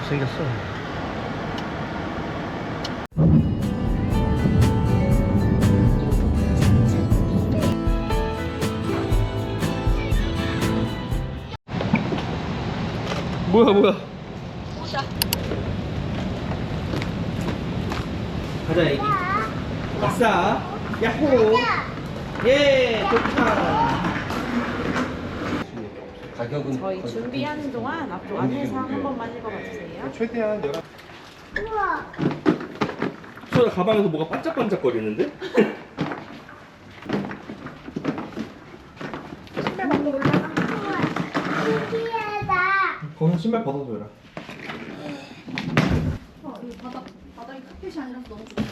같이 생겼어. 뭐야 뭐야? 보자. 가자 애기. 아싸. 야호. 예 좋다. 가격은 저희 준비하는 동안 앞으로 안내사항 한 번만 읽어봐 주세요. 최대한 열한. 수아 가방에서 뭐가 반짝반짝거리는데? 신발 벗고 올라가. 거기서 신발 벗어줘라. 어, 이 바닥 바닥이 카펫이 아니라서 너무 좋다.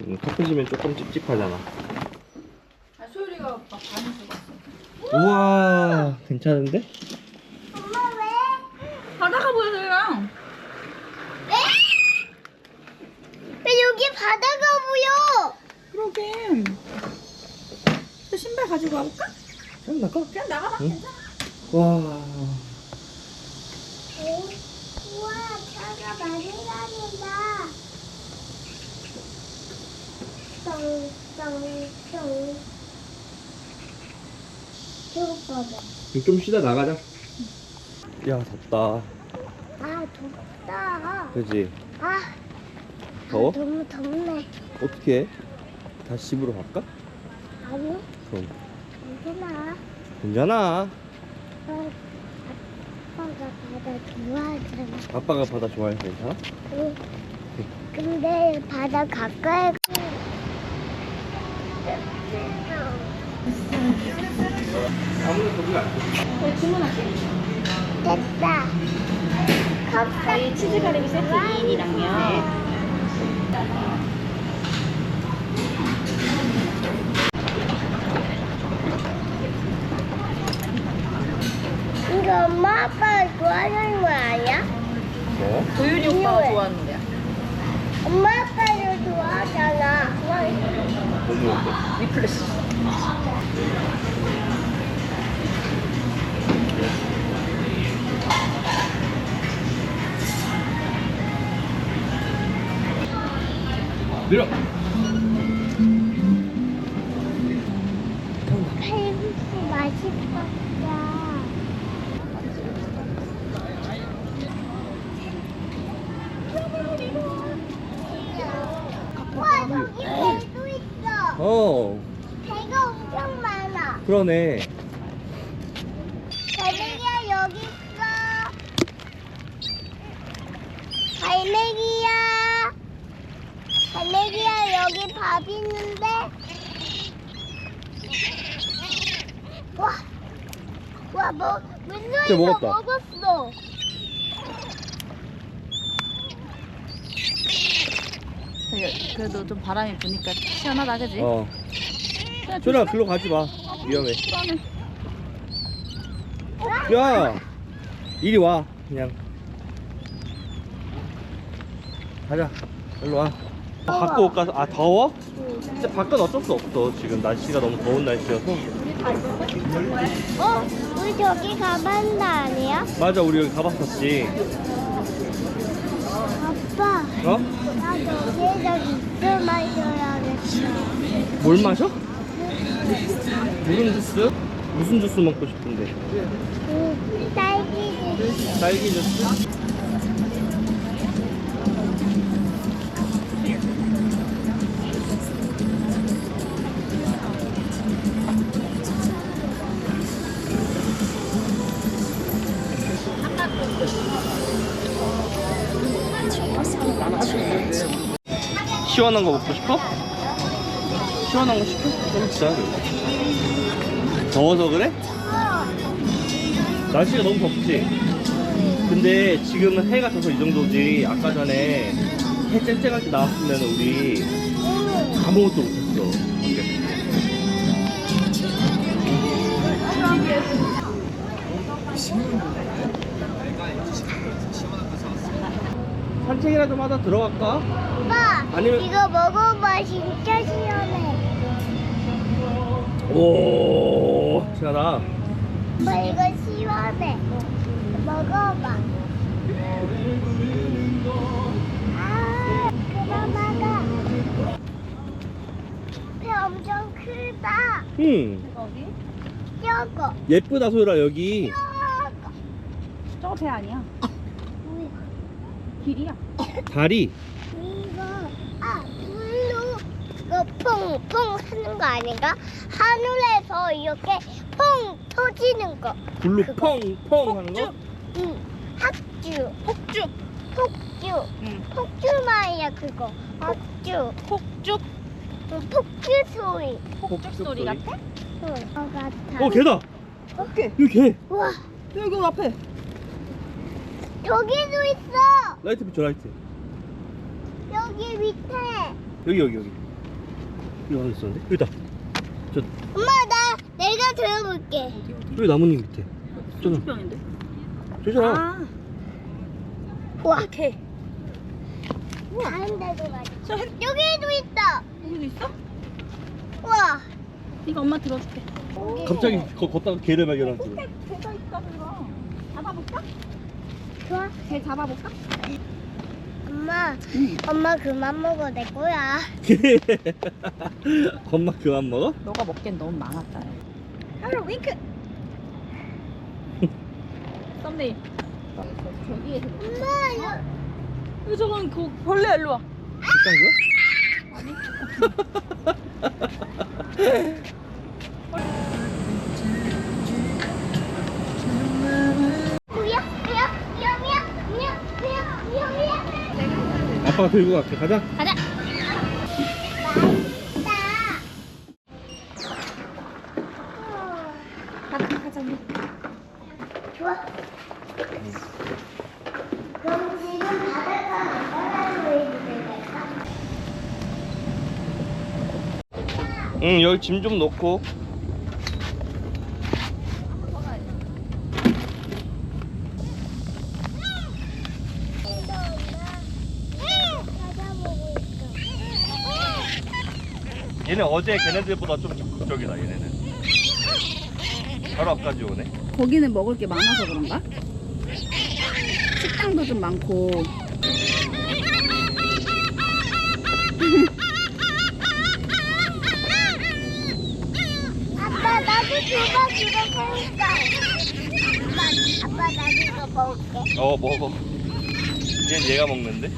음, 커피지면 조금 찝찝하잖아. 아, 소율이가 막 반응 죽었어. 우와 괜찮은데? 바다가 보여 소율아. 왜 여기 바다가 보여? 그러게. 저 신발 가지고 와볼까? 그냥 나가. 그냥 나가봐. 응? 괜찮아. 와. 우와, 차가 많이 다닌다. 똥똥똥. 봐봐. 좀 쉬다 나가자. 야 덥다. 아, 덥다. 그지? 아, 더워? 너무 덥네. 어떻게 해? 다시 집으로 갈까? 아니, 그럼 괜찮아. 괜찮아. 어, 아빠가 바다 좋아하잖아. 아빠가 바다 좋아해서 괜찮아? 응. 근데 바다 가까이 가. 아무래도 거기가 안 돼. 저희 주문할게요. 됐다. 컵 저희 치즈 가리비 세트 2인이랑요. 이거 엄마 아빠가 좋아하는 거 아니야? 뭐? 도율이 오빠가 좋아하는데요. 엄마 아빠도 좋아하잖아. 뭐 먹을게? 리플레시. 밀어. 그러네. 갈매기야 여기 있어. 갈매기야. 갈매기야 여기 밥 있는데. 와, 와 뭐, 쟤 물소리가 먹었다. 먹었어. 저기 그래도 좀 바람이 부니까 시원하다 그지? 어. 그냥 준아 조심해. 글로 가지 마. 위험해. 야 이리 와 그냥. 가자. 일로 와. 아, 갖고 올까? 아 더워? 진짜 밖은 어쩔 수 없어. 지금 날씨가 너무 더운 날씨여서. 어, 우리 저기 가봤다 아니야? 맞아 우리 여기 가봤었지. 아빠, 어? 나 저기에다 주스 마셔야겠어. 뭘 마셔? 무슨 주스? 무슨 주스 먹고 싶은데? 응, 딸기 주스. 딸기 주스? 시원한 거 먹고 싶어? 시원한 거 시켜? 좀 기다려. 더워서 그래? 날씨가 너무 덥지? 근데 지금은 해가 져서 이 정도지 아까 전에 해 쨍쨍할 때 나왔으면 우리 응. 아무것도 못했어 밖에서. 산책이라 좀 하다 들어갈까? 오빠, 아니면- 이거 먹어봐. 진짜 시원해. 오 시원하다 오빠, 이거 시원해. 먹어봐. 아, 그만 막아. 배 엄청 크다. 응. 어디? 저거. 예쁘다 소율아 여기. 저거. 저거 배 아니야. 길이야. 다리. 이거 아 퐁퐁 하는 거 아닌가? 하늘에서 이렇게 퐁 터지는 거. 불로 그거. 펑펑 하는 거? 응. 학주. 폭죽. 폭주. 응. 폭주 말이야 그거. 폭주. 폭죽. 응, 폭주 소리. 폭죽 소리 같아? 응. 어 같아. 어 개다. 오케이. 여기 개. 우와. 여기 앞에. 여기도 있어. 라이트 비춰 라이트. 여기 밑에. 여기 여기 여기. 여기 있었는데? 여기다. 저 엄마 나 내가 들어볼게. 여기 나뭇잎 밑에. 저는 소주병인데? 저잖아. 아. 우와. 개. 다른 데도 가자. 저 해- 여기도 있다. 여기도 있어? 우와. 이거 엄마 들어줄게. 갑자기 거, 걷다가 개를 발견하고. 개, 개가 있다 그거. 잡아볼까? 좋아. 개 잡아볼까? 엄마, 응. 엄마 그만 먹어 내 거야. 엄마 그만 먹어? 너가 먹기엔 너무 많았다. 하루 윙크. 썸네일. 저기에 엄마, 왜 저건 그 벌레 일로 와. 뭐야? 아빠가 들고 갈게. 가자. 가자. 맛있다. 가자. 좋아. 그럼 지금 바닷가 나가라고 해도 될까? 응 여기 짐 좀 놓고. 얘네 어제 걔네들보다 좀 적극적이다 얘네는. 바로 앞까지 오네. 거기는 먹을 게 많아서 그런가? 식당도 좀 많고. 아빠 나도 줘봐 그거 먹을까? 아빠, 아빠 나도 이거 먹을게. 어 먹어. 얘는 얘가 먹는데.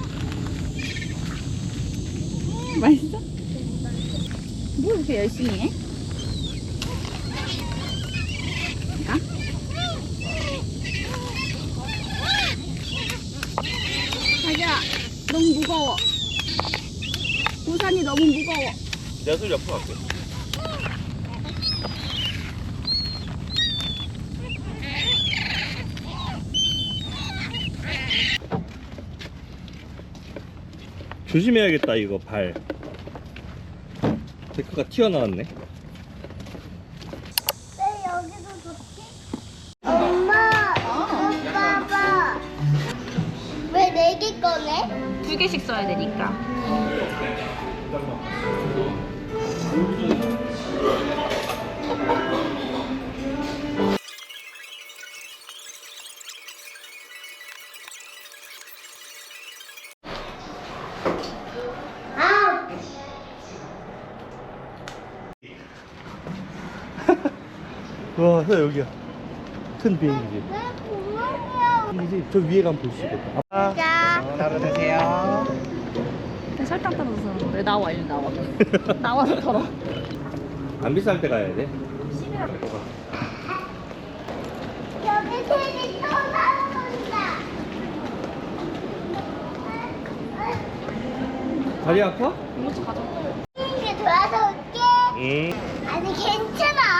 맛있어? 뭐 이렇게 열심히 해? 가? 가자. 너무 무거워. 우산이 너무 무거워. 내가 소리 옆으로 갈게. 조심해야겠다 이거 발. 데크가 튀어나왔네. 왜 여기도 좋지? 엄마, 이거 봐봐. 왜 네 개 꺼내? 두 개씩 써야 되니까. 와, 나 여기야. 큰 비행기지. 비행기지. 저 위에 가면 볼 수 있겠다. 아, 자, 설탕 떨어져서 왜 나와 일로 나와. 나와서 털어. 안 비쌀 때 가야 돼. 여기 새이 또 나온다. 다리 아파? 이모치 가져. 이게 돌아서 올게. 응. 아니 괜찮아.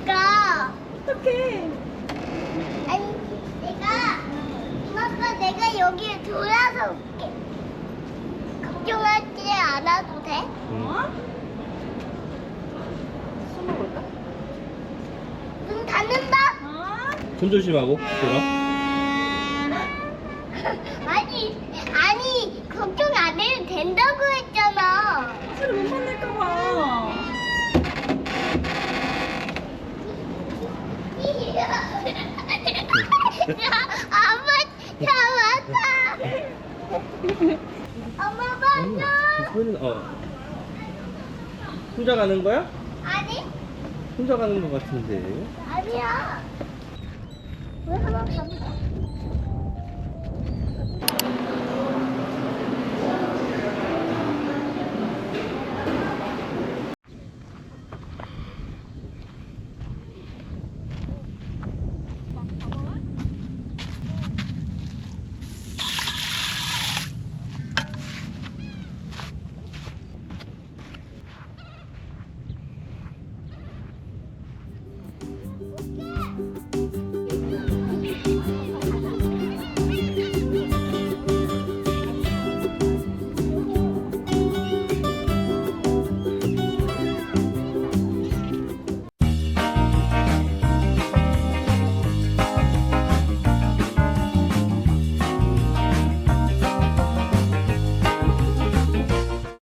있으니까. 어떡해. 아니 내가 엄마가 내가 여기 돌아서 올게. 걱정하지 않아도 돼? 어? 술 먹을까? 눈 닫는다. 어? 손 조심하고. 들어. 엄마, 엄마 봐줘. 손이 어. 혼자 가는 거야? 아니, 혼자 가는 거 같은데. 아니야. 왜 하나 갑니다.